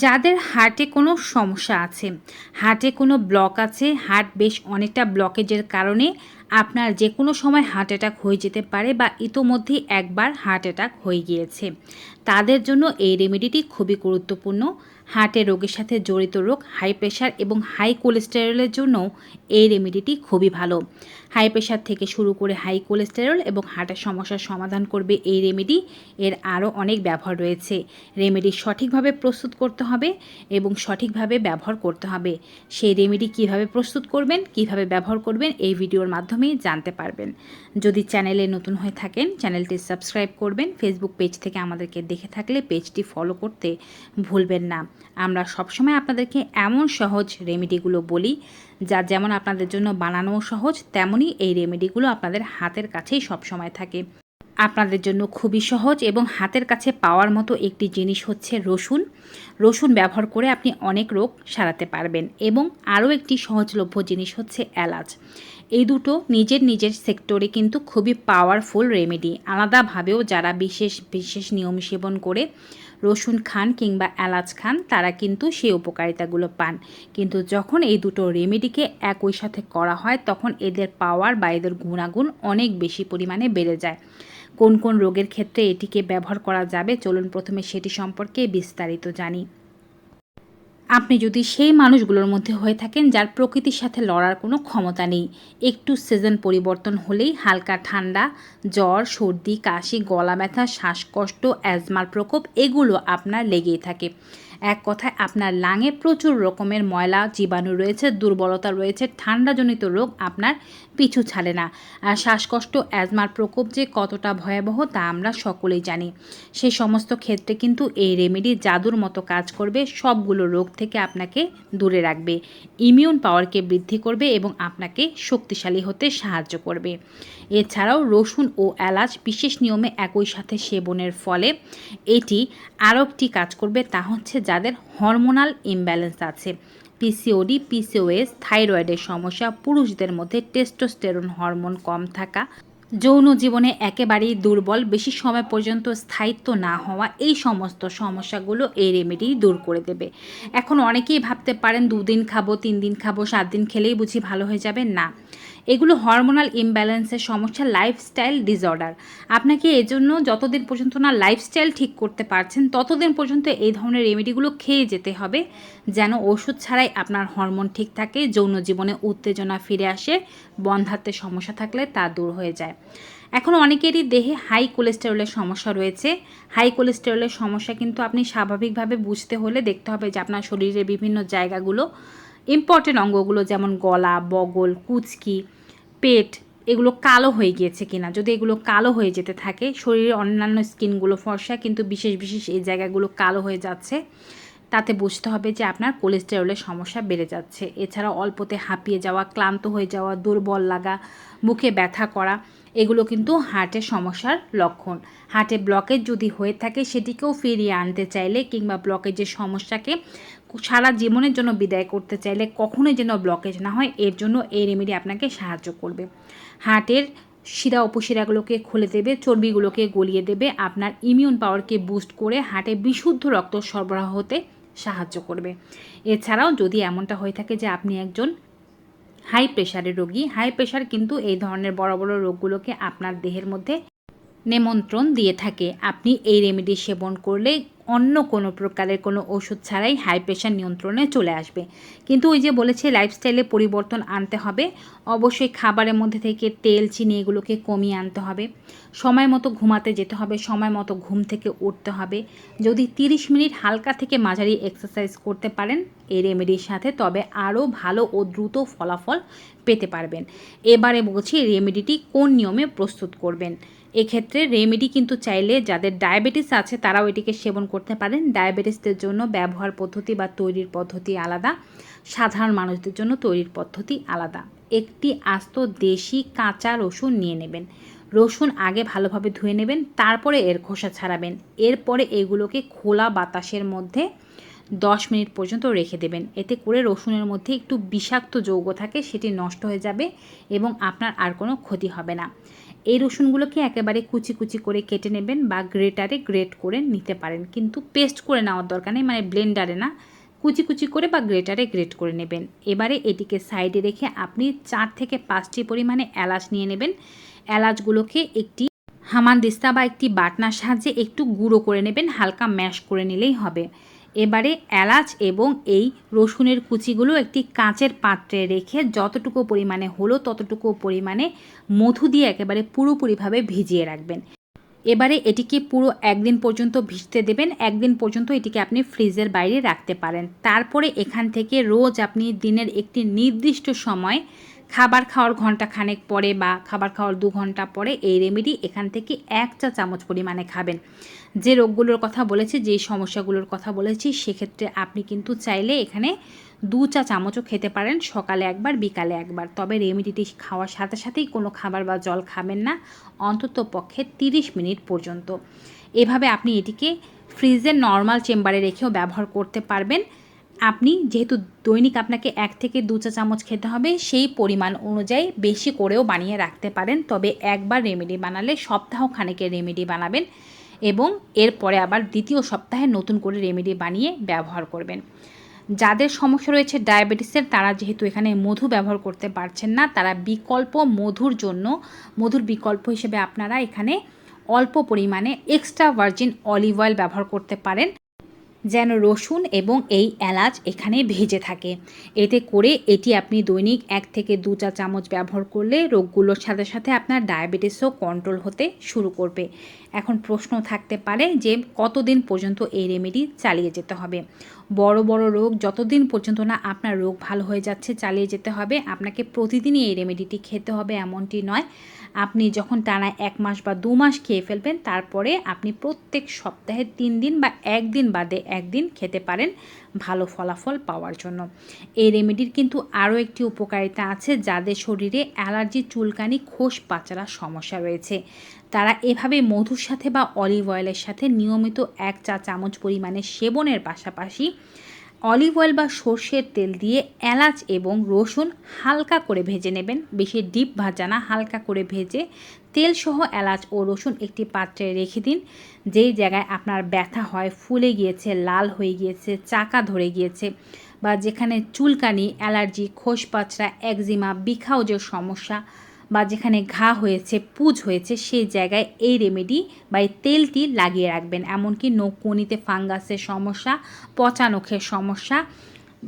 যাদের হার্টে কোনো সমস্যা আছে, হার্টে কোনো ব্লক আছে, হার্ট বেশ অনেকটা ব্লকেজের কারণে আপনার যে কোনো সময় হার্ট অ্যাটাক হয়ে যেতে পারে বা ইতোমধ্যেই একবার হার্ট অ্যাটাক হয়ে গিয়েছে। তাদের জন্য এই রেমেডিটি খুবই গুরুত্বপূর্ণ। হার্টের রোগের সাথে জড়িত রোগ হাই প্রেশার এবং হাই কোলেস্টেরলের জন্য এই রেমেডিটি খুবই ভালো। হাই প্রেশার থেকে শুরু করে হাই কোলেস্টেরল এবং হার্টের সমস্যার সমাধান করবে এই রেমেডি এর আরও অনেক ব্যবহার রয়েছে। রেমেডি সঠিকভাবে প্রস্তুত করতে হবে এবং সঠিকভাবে ব্যবহার করতে হবে। সেই রেমেডি কীভাবে প্রস্তুত করবেন, কীভাবে ব্যবহার করবেন, এই ভিডিওর মাধ্যমেই জানতে পারবেন। যদি চ্যানেলে নতুন হয়ে থাকেন, চ্যানেলটি সাবস্ক্রাইব করবেন। ফেসবুক পেজ থেকে আমাদেরকে দেখে থাকলে পেজটি ফলো করতে ভুলবেন না। আমরা সবসময় আপনাদেরকে এমন সহজ রেমেডিগুলো বলি যা যেমন আপনাদের জন্য বানানোও সহজ, তেমনই এই রেমেডিগুলো আপনাদের হাতের কাছেই সবসময় থাকে। আপনাদের জন্য খুবই সহজ এবং হাতের কাছে পাওয়ার মতো একটি জিনিস হচ্ছে রসুন। রসুন ব্যবহার করে আপনি অনেক রোগ সারাতে পারবেন এবং আরও একটি সহজলভ্য জিনিস হচ্ছে এলাচ। এই দুটো নিজের নিজের সেক্টরে কিন্তু খুবই পাওয়ারফুল রেমেডি আলাদাভাবেও যারা বিশেষ বিশেষ নিয়ম সেবন করে রসুন খান কিংবা এলাচ খান, তারা কিন্তু সেই উপকারিতাগুলো পান। কিন্তু যখন এই দুটো রেমেডিকে একই সাথে করা হয়, তখন এদের পাওয়ার বা এদের গুণাগুণ অনেক বেশি পরিমাণে বেড়ে যায়। কোন কোন রোগের ক্ষেত্রে এটিকে ব্যবহার করা যাবে, চলুন প্রথমে সেটি সম্পর্কে বিস্তারিত জানি। আপনি যদি সেই মানুষগুলোর মধ্যে হয়ে থাকেন যার প্রকৃতির সাথে লড়ার কোনো ক্ষমতা নেই, একটু সিজন পরিবর্তন হলেই হালকা ঠান্ডা, জ্বর, সর্দি, কাশি গলা ব্যথা শ্বাসকষ্ট অ্যাজমার প্রকোপ, এগুলো আপনার লেগেই থাকে। এক কথায় আপনার লাঙে প্রচুর রকমের ময়লা, জীবাণু রয়েছে, দুর্বলতা রয়েছে, ঠান্ডাজনিত রোগ আপনার পিছু ছাড়ে না। আর শ্বাসকষ্ট, অ্যাজমার প্রকোপ যে কতটা ভয়াবহ তা আমরা সকলেই জানি। সেই সমস্ত ক্ষেত্রে কিন্তু এই রেমেডি জাদুর মতো কাজ করবে, সবগুলো রোগ থেকে আপনাকে দূরে রাখবে। ইমিউন পাওয়ারকে বৃদ্ধি করবে এবং আপনাকে শক্তিশালী হতে সাহায্য করবে। এছাড়াও রসুন ও এলাচ বিশেষ নিয়মে একই সাথে সেবনের ফলে এটি আরও একটি কাজ করবে, তা হচ্ছে যাদের হরমোনাল ইমব্যালেন্স আছে পিসিওডি পিসিওএস থাইরয়েডের সমস্যা, পুরুষদের মধ্যে টেস্টোস্টেরন হরমোন কম থাকা, যৌন জীবনে একেবারেই দুর্বল, বেশি সময় পর্যন্ত স্থায়িত্ব না হওয়া, এই সমস্ত সমস্যাগুলো এই রেমেডি দূর করে দেবে। এখন অনেকেই ভাবতে পারেন, দুদিন খাব তিন দিন খাব সাত দিন খেলেই বুঝি ভালো হয়ে যাবে? না। এগুলো হরমোনাল ইমব্যালেন্সের সমস্যা লাইফস্টাইল ডিসঅর্ডার আপনাকে এজন্য যতদিন পর্যন্ত না লাইফস্টাইল ঠিক করতে পারছেন, ততদিন পর্যন্ত এই ধরনের রেমেডিগুলো খেয়ে যেতে হবে, যেন ওষুধ ছাড়াই আপনার হরমোন ঠিক থাকে, যৌন জীবনে উত্তেজনা ফিরে আসে বন্ধাত্মের সমস্যা থাকলে তা দূর হয়ে যায়। এখন অনেকেরই দেহে হাই কোলেস্টেরলের সমস্যা রয়েছে। হাই কোলেস্টেরলের সমস্যা কিন্তু আপনি স্বাভাবিকভাবে বুঝতে হলে দেখতে হবে যে আপনার শরীরের বিভিন্ন জায়গাগুলো ইম্পর্টেন্ট অঙ্গগুলো যেমন গলা, বগল, কুচকি, পেট, এগুলো কালো হয়ে গিয়েছে কিনা। যদি এগুলো কালো হয়ে যেতে থাকে, শরীরের অন্যান্য স্কিনগুলো ফর্সা, কিন্তু বিশেষ বিশেষ এই জায়গাগুলো কালো হয়ে যাচ্ছে, তাতে বুঝতে হবে যে আপনার কোলেস্টেরলের সমস্যা বেড়ে যাচ্ছে। এছাড়া অল্পতে হাঁপিয়ে যাওয়া, ক্লান্ত হয়ে যাওয়া, দুর্বল লাগা, মুখে ব্যথা করা, এগুলো কিন্তু হার্টের সমস্যার লক্ষণ। হার্টে ব্লকেজ যদি হয়ে থাকে, সেটিকেও ফিরিয়ে আনতে চাইলে কিংবা ব্লকেজের সমস্যাকে সারা জীবনের জন্য বিদায় করতে চাইলে কখনোই যেন ব্লকেজ না হয়, এর জন্য এই রেমেডি আপনাকে সাহায্য করবে। হার্টের শিরা উপশিরাগুলোকে খুলে দেবে, চর্বিগুলোকে গলিয়ে দেবে, আপনার ইমিউন পাওয়ারকে বুস্ট করে হার্টে বিশুদ্ধ রক্ত সরবরাহ হতে সাহায্য করবে। এছাড়াও যদি এমনটা হয়ে থাকে যে আপনি একজন হাই প্রেশারের রোগী হাই প্রেশার কিন্তু এই ধরনের বড় বড় রোগগুলোকে আপনার দেহের মধ্যে নিমন্ত্রণ দিয়ে থাকে। আপনি এই রেমেডি সেবন করলে অন্য কোনো প্রকারের কোনো ওষুধ ছাড়াই হাই প্রেশার নিয়ন্ত্রণে চলে আসবে। কিন্তু ওই যে বলেছে লাইফস্টাইলে পরিবর্তন আনতে হবে, অবশ্যই খাবারের মধ্যে থেকে তেল, চিনি এগুলোকে কমিয়ে আনতে হবে। সময় মতো ঘুমাতে যেতে হবে, সময় মতো ঘুম থেকে উঠতে হবে। যদি 30 মিনিট হালকা থেকে মাঝারি এক্সারসাইজ করতে পারেন, এই রেমেডির সাথে তবে আরও ভালো ও দ্রুত ফলাফল পেতে পারবেন। এবারে বলছি রেমেডিটি কোন নিয়মে প্রস্তুত করবেন? এক্ষেত্রে রেমেডি কিন্তু চাইলে যাদের ডায়াবেটিস আছে তারাও এটিকে সেবন করতে পারেন। ডায়াবেটিসদের জন্য ব্যবহার পদ্ধতি বা তৈরির পদ্ধতি আলাদা। সাধারণ মানুষদের জন্য তৈরির পদ্ধতি আলাদা। একটি আস্ত দেশি কাঁচা রসুন নিয়ে নেবেন। রসুন আগে ভালোভাবে ধুয়ে নেবেন, তারপরে এর খোসা ছাড়াবেন। এরপরে এগুলোকে খোলা বাতাসের মধ্যে দশ মিনিট পর্যন্ত রেখে দেবেন। এতে করে রসুনের মধ্যে একটু বিষাক্ত যৌগ থাকে, সেটি নষ্ট হয়ে যাবে এবং আপনার আর কোনো ক্ষতি হবে না। এই রসুনগুলোকে একেবারে কুচি কুচি করে কেটে নেবেন বা গ্রেটারে গ্রেট করে নিতে পারেন। কিন্তু পেস্ট করে নেওয়ার দরকার নেই মানে ব্লেন্ডারে না। কুচি কুচি করে বা গ্রেটারে গ্রেট করে নেবেন। এবারে এটিকে সাইডে রেখে আপনি চার থেকে পাঁচটি পরিমাণে এলাচ নিয়ে নেবেন। এলাচগুলোকে একটি হামানদিস্তা বা একটি বাটনার সাহায্যে একটু গুঁড়ো করে নেবেন, হালকা ম্যাশ করে নিলেই হবে। এবারে এলাচ এবং এই রসুনের কুচিগুলো একটি কাঁচের পাত্রে রেখে যতটুকু পরিমাণে হলো ততটুকু পরিমাণে মধু দিয়ে একেবারে পুরোপুরিভাবে ভিজিয়ে রাখবেন। এবারে এটিকে পুরো একদিন পর্যন্ত ভিজতে দেবেন। একদিন পর্যন্ত এটিকে আপনি ফ্রিজের বাইরে রাখতে পারেন। তারপরে এখান থেকে রোজ আপনি দিনের একটি নির্দিষ্ট সময় খাবার খাওয়ার ঘণ্টা খানেক পরে বা খাবার খাওয়ার দু ঘণ্টা পরে এই রেমেডি এখান থেকে এক চা চামচ পরিমাণে খাবেন। যে রোগগুলোর কথা বলেছি, যেই সমস্যাগুলোর কথা বলেছি, সেক্ষেত্রে আপনি কিন্তু চাইলে এখানে দু চা চামচও খেতে পারেন, সকালে একবার, বিকালে একবার। তবে রেমেডিটি খাওয়ার সাথে সাথেই কোনো খাবার বা জল খাবেন না, অন্তত পক্ষে তিরিশ মিনিট পর্যন্ত। এভাবে আপনি এটিকে ফ্রিজের নর্মাল চেম্বারে রেখেও ব্যবহার করতে পারবেন। আপনি যেহেতু দৈনিক আপনাকে এক থেকে দু চা চামচ খেতে হবে, সেই পরিমাণ অনুযায়ী বেশি করেও বানিয়ে রাখতে পারেন। তবে একবার রেমেডি বানালে সপ্তাহ খানেকের রেমেডি বানাবেন এবং এরপরে আবার দ্বিতীয় সপ্তাহে নতুন করে রেমেডি বানিয়ে ব্যবহার করবেন। যাদের সমস্যা রয়েছে ডায়াবেটিসের, তারা যেহেতু এখানে মধু ব্যবহার করতে পারছেন না, তারা বিকল্প মধুর জন্য, মধুর বিকল্প হিসেবে আপনারা এখানে অল্প পরিমাণে এক্সট্রা ভার্জিন অলিভ অয়েল ব্যবহার করতে পারেন। যেন রসুন এবং এই এলাচ এখানে ভেজে থাকে। এতে করে এটি আপনি দৈনিক এক থেকে দু চা চামচ ব্যবহার করলে রোগগুলোর সাথে সাথে আপনার ডায়াবেটিসও কন্ট্রোল হতে শুরু করবে। এখন প্রশ্ন থাকতে পারে যে কতদিন পর্যন্ত এই রেমেডি চালিয়ে যেতে হবে? বড় বড় রোগ যতদিন পর্যন্ত না আপনার রোগ ভালো হয়ে যাচ্ছে চালিয়ে যেতে হবে, আপনাকে প্রতিদিনই এই রেমেডিটি খেতে হবে, এমনটি নয়। আপনি যখন টানা এক মাস বা দু মাস খেয়ে ফেলবেন, তারপরে আপনি প্রত্যেক সপ্তাহে তিন দিন বা একদিন বাদে একদিন খেতে পারেন ভালো ফলাফল পাওয়ার জন্য। এই রেমেডির কিন্তু আরও একটি উপকারিতা আছে যাদের শরীরে অ্যালার্জি, চুলকানি, খোস পাচারার সমস্যা রয়েছে। তারা এভাবে মধুর সাথে বা অলিভ অয়েলের সাথে নিয়মিত এক চা চামচ পরিমাণে সেবনের পাশাপাশি অলিভ অয়েল বা সর্ষের তেল দিয়ে এলাচ এবং রসুন হালকা করে ভেজে নেবেন। বেশি ডিপ ভাজা না, হালকা করে ভেজে তেলসহ এলাচ ও রসুন একটি পাত্রে রেখে দিন। যেই জায়গায় আপনার ব্যথা হয়, ফুলে গিয়েছে, লাল হয়ে গিয়েছে, চাকা ধরে গিয়েছে বা যেখানে চুলকানি, অ্যালার্জি খোসপাচড়া একজিমা, বিখাউজের সমস্যা বা যেখানে ঘা হয়েছে, পুজ হয়েছে, সেই জায়গায় এই রেমেডি বা এই তেলটি লাগিয়ে রাখবেন। এমনকি নৌকনিতে ফাঙ্গাসের সমস্যা, পচা নখের সমস্যা,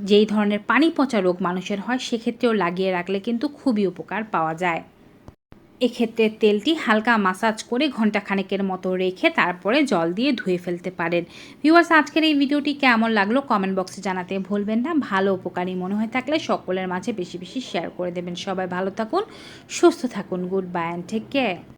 যেই ধরনের পানি পচা রোগ মানুষের হয়, সেক্ষেত্রেও লাগিয়ে রাখলে কিন্তু খুবই উপকার পাওয়া যায়। এক্ষেত্রে তেলটি হালকা মাসাজ করে ঘণ্টা খানেকের মতো রেখে তারপরে জল দিয়ে ধুয়ে ফেলতে পারেন। ভিউয়ার্স আজকের এই ভিডিওটি কেমন লাগল কমেন্ট বক্সে জানাতে ভুলবেন না। ভালো উপকারী মনে হয়ে থাকলে সকলের মাঝে বেশি বেশি শেয়ার করে দেবেন। সবাই ভালো থাকুন, সুস্থ থাকুন। Good bye and take care